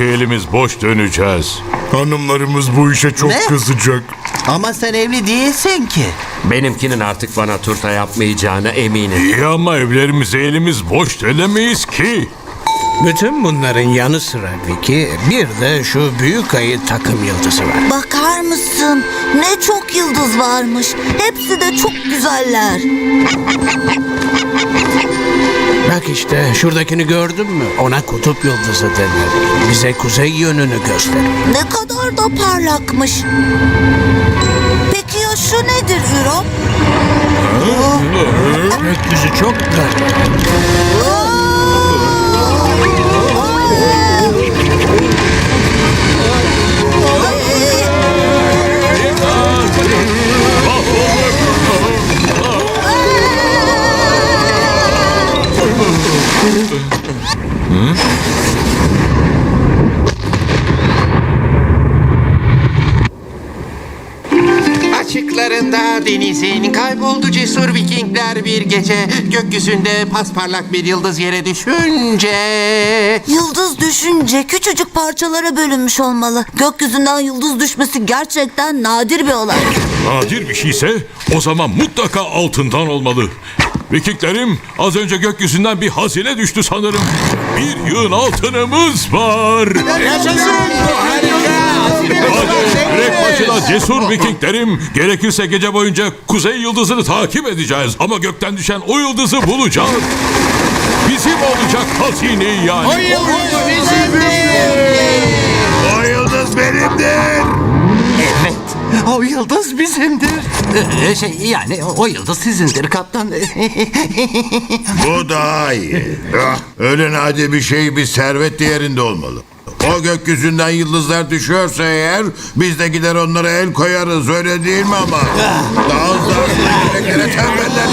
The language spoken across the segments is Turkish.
Flake elimiz boş döneceğiz. Hanımlarımız bu işe çok Ne? kızacak. Ama sen evli değilsin ki. Benimkinin artık bana turta yapmayacağına eminim. İyi ama evlerimize elimiz boş dönemeyiz ki. Bütün bunların yanı sıra Vicky bir de şu büyük ayı takım yıldızı var. Bakar mısın? Ne çok yıldız varmış. Hepsi de çok güzeller. Bak işte şuradakini gördün mü? Ona kutup yıldızı denir. Bize kuzey yönünü gösterir. Ne kadar da parlakmış. Peki ya şu nedir Ürop? Gökyüzü çok garip. Açıklarında denizin kayboldu cesur vikingler bir gece Gökyüzünde pasparlak bir yıldız yere düşünce Yıldız düşünce küçücük parçalara bölünmüş olmalı. Gökyüzünden yıldız düşmesi gerçekten nadir bir olay. Nadir bir şeyse o zaman mutlaka altından olmalı. Vikinglerim az önce gökyüzünden bir hazine düştü sanırım. Bir yığın altınımız var. Hadi yürek başına cesur Vikinglerim. Gerekirse gece boyunca kuzey yıldızını takip edeceğiz. Ama gökten düşen o yıldızı bulacağız. Bizim olacak hazineyi yani. O yıldız benimdir. Evet. O yıldız bizimdir. Ee, şey yani o yıldız sizindir kaptan. Bu daha iyi. Ah, Öyle bir şey bir servet değerinde olmalı. O gökyüzünden yıldızlar düşüyorsa eğer biz de gider onlara el koyarız öyle değil mi ama? Daha hızlı yüreklere tembeller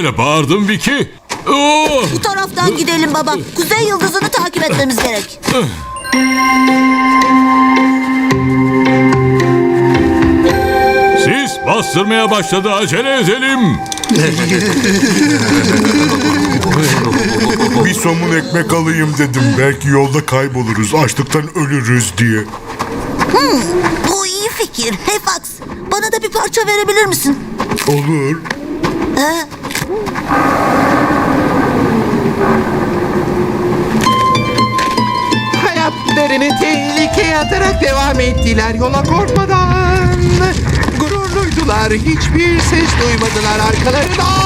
öyle bağırdın Vicky? Oh! Bu taraftan gidelim baba. Kuzey yıldızını takip etmemiz gerek. Sis bastırmaya başladı acele edelim. Bir somun ekmek alayım dedim. Belki yolda kayboluruz. Açlıktan ölürüz diye. Bu iyi fikir. Hey Fox, bana da bir parça verebilir misin? Olur. Ee, Hayatlarını tehlikeye atarak devam ettiler yola korkmadan. Gururluydular hiçbir ses duymadılar arkalarından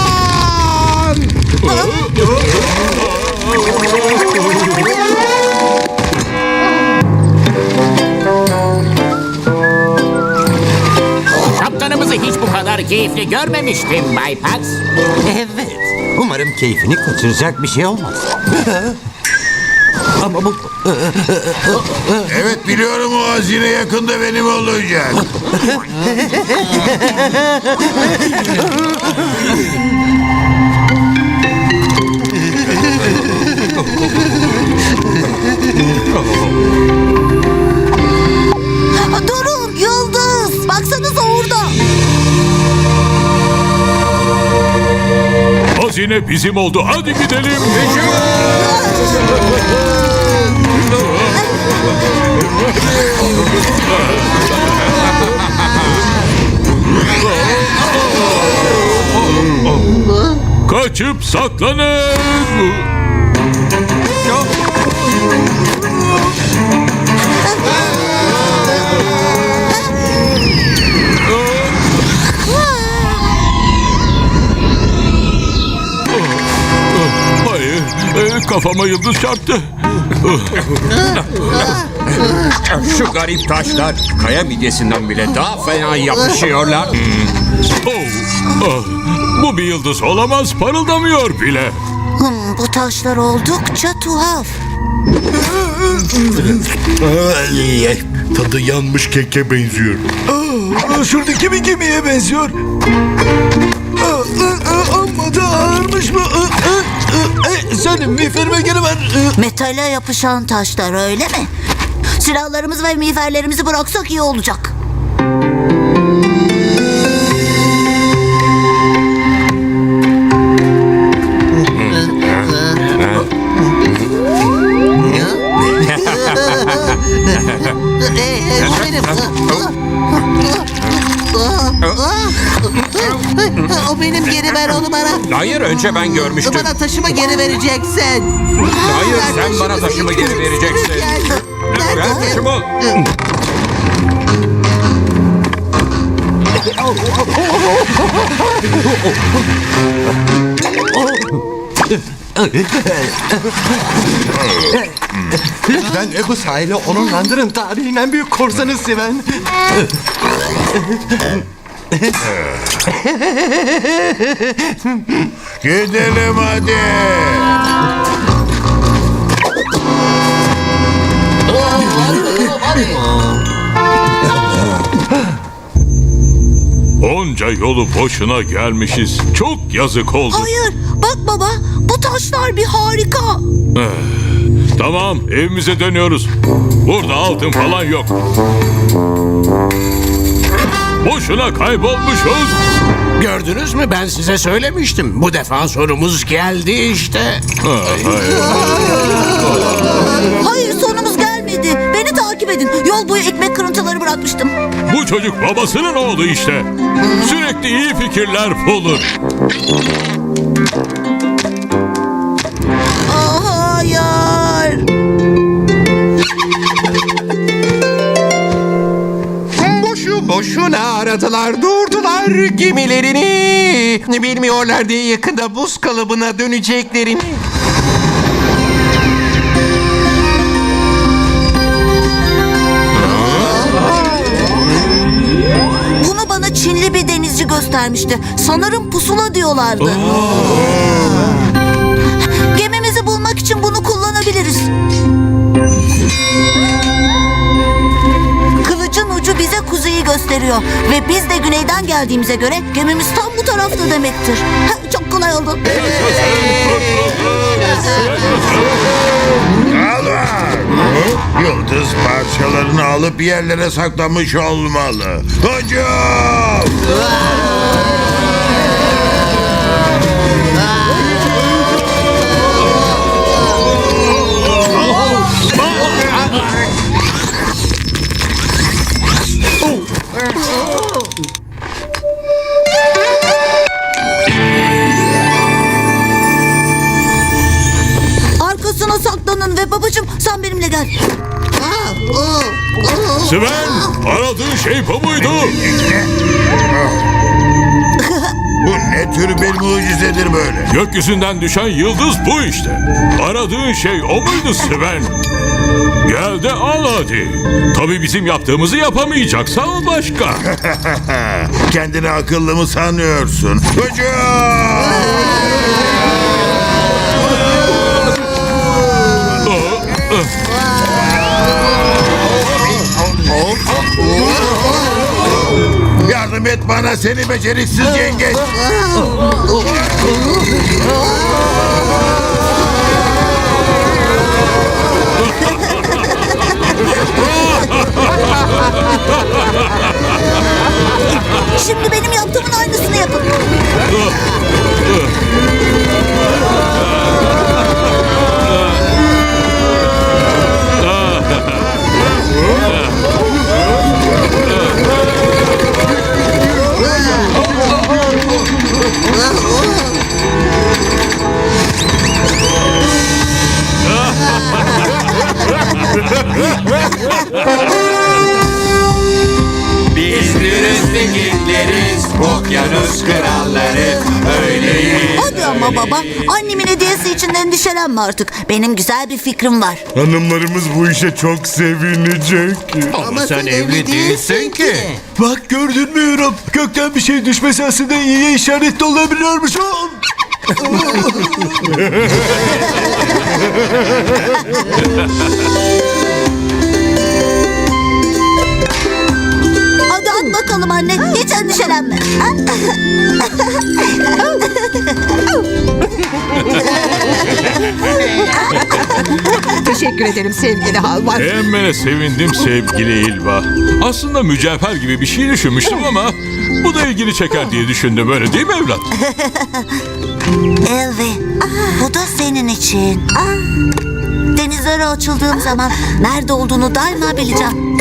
kadar keyifli görmemiştim Bay Pax. Evet. Umarım keyfini kaçıracak bir şey olmaz. Ama bu Evet biliyorum o hazine yakında benim olacak. Hazine bizim oldu. Hadi gidelim. Kaçıp saklanın. Kafama yıldız çarptı. Şu garip taşlar kaya midyesinden bile daha fena yapışıyorlar. Oh, ah, bu bir yıldız olamaz, parıldamıyor bile. Hmm, bu taşlar oldukça tuhaf. Tadı yanmış keke benziyor. Şuradaki bir gemiye benziyor. Amma da ağırmış mı? Sen miğferime geri ver. Metale yapışan taşlar öyle mi? Silahlarımızı ve miğferlerimizi bıraksak iyi olacak. O benim geri ver onu bana. Hayır önce ben görmüştüm. Bana taşımı geri vereceksin. Hayır Ver sen bana taşımı geri vereceksin. Ver Ver taşımı. Ben Ebu sahili onurlandırın tarihin en büyük korsanı Siven. Gidelim hadi. Onca yolu boşuna gelmişiz. Çok yazık oldu. Hayır, bak baba, bu taşlar bir harika. Tamam, evimize dönüyoruz. Burada altın falan yok. Boşuna kaybolmuşuz. Gördünüz mü ben size söylemiştim. Bu defa sonumuz geldi işte. Hayır, sonumuz gelmedi. Beni takip edin. Yol boyu ekmek kırıntıları bırakmıştım. Bu çocuk babasının oğlu işte. Sürekli iyi fikirler bulur. Boşuna aradılar durdular gemilerini. Bilmiyorlar diye yakında buz kalıbına döneceklerini. Bunu bana Çinli bir denizci göstermişti. Sanırım pusula diyorlardı. Gemimizi gösteriyor. Ve biz de güneyden geldiğimize göre gemimiz tam bu tarafta demektir. Ha, çok kolay oldu. Yıldız parçalarını alıp yerlere saklamış olmalı. Hücum! Ve babacığım sen benimle gel. Sven, aradığın şey bu muydu? Bu ne tür bir mucizedir böyle? Gökyüzünden düşen yıldız bu işte. Aradığın şey o muydu Sven? Gel de al hadi. Tabii bizim yaptığımızı yapamayacaksa o başka. Kendini akıllı mı sanıyorsun? Hücum! Yardım et bana seni beceriksiz yengeç. Şimdi benim yaptığımın aynısını yapın. Biz dürüst ekipleriz, okyanus kralları öyleyiz. Hadi ama baba, annemin hediyesi için endişelenme artık. Benim güzel bir fikrim var. Hanımlarımız bu işe çok sevinecek. Ama, sen, evli değilsin ki. Bak gördün mü Hürrem? Gökten bir şey düşmesi aslında iyiye işaret de olabiliyormuş. Aa! bakalım anne. Hiç endişelenme. Teşekkür ederim sevgili Halvar. Beğenmene sevindim sevgili İlva. Aslında mücevher gibi bir şey düşünmüştüm ama bu da ilgili çeker diye düşündüm öyle değil mi evlat? Elvi, bu da senin için. Denizlere açıldığım zaman nerede olduğunu daima bileceğim.